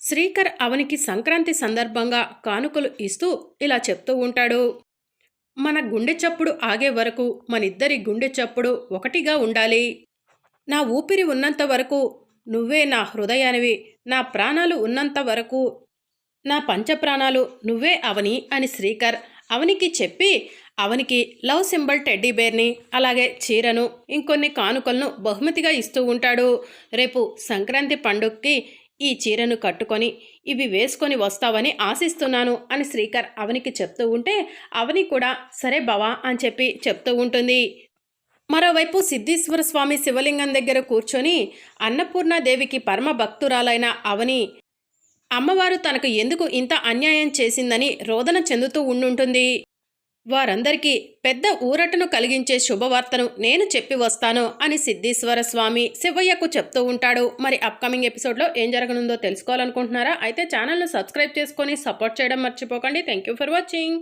శ్రీకర్ అవనికి సంక్రాంతి సందర్భంగా కానుకలు ఇస్తూ ఇలా చెప్తూ ఉంటాడు. మన గుండె చప్పుడు ఆగే వరకు మనిద్దరి గుండె చప్పుడు ఒకటిగా ఉండాలి. నా ఊపిరి ఉన్నంత వరకు నువ్వే నా హృదయానివి. నా ప్రాణాలు ఉన్నంత వరకు నా పంచప్రాణాలు నువ్వే అవని అని శ్రీకర్ అవనికి చెప్పి అవనికి లవ్ సింబల్ టెడ్డీ బేర్ని అలాగే చీరను ఇంకొన్ని కానుకలను బహుమతిగా ఇస్తూ ఉంటాడు. రేపు సంక్రాంతి పండుగకి ఈ చీరను కట్టుకొని ఇవి వేసుకొని వస్తావని ఆశిస్తున్నాను అని శ్రీకర్ అవనికి చెప్తూ ఉంటే అవని కూడా సరే బావా అని చెప్పి చెప్తూ ఉంటుంది. మరోవైపు సిద్ధేశ్వర స్వామి శివలింగం దగ్గర కూర్చొని అన్నపూర్ణాదేవికి పరమ భక్తురాలైన అవని అమ్మవారు తనకు ఎందుకు ఇంత అన్యాయం చేసిందని రోదన చెందుతూ ఉండుంటుంది. వారందరికీ పెద్ద ఊరటను కలిగించే శుభవార్తను నేను చెప్పి వస్తాను అని సిద్ధేశ్వర స్వామి శివయ్యకు చెప్తూ ఉంటాడు. మరి అప్కమింగ్ ఎపిసోడ్లో ఏం జరగనుందో తెలుసుకోవాలనుకుంటున్నారా? అయితే ఛానల్ను సబ్స్క్రైబ్ చేసుకొని సపోర్ట్ చేయడం మర్చిపోకండి. Thank you for watching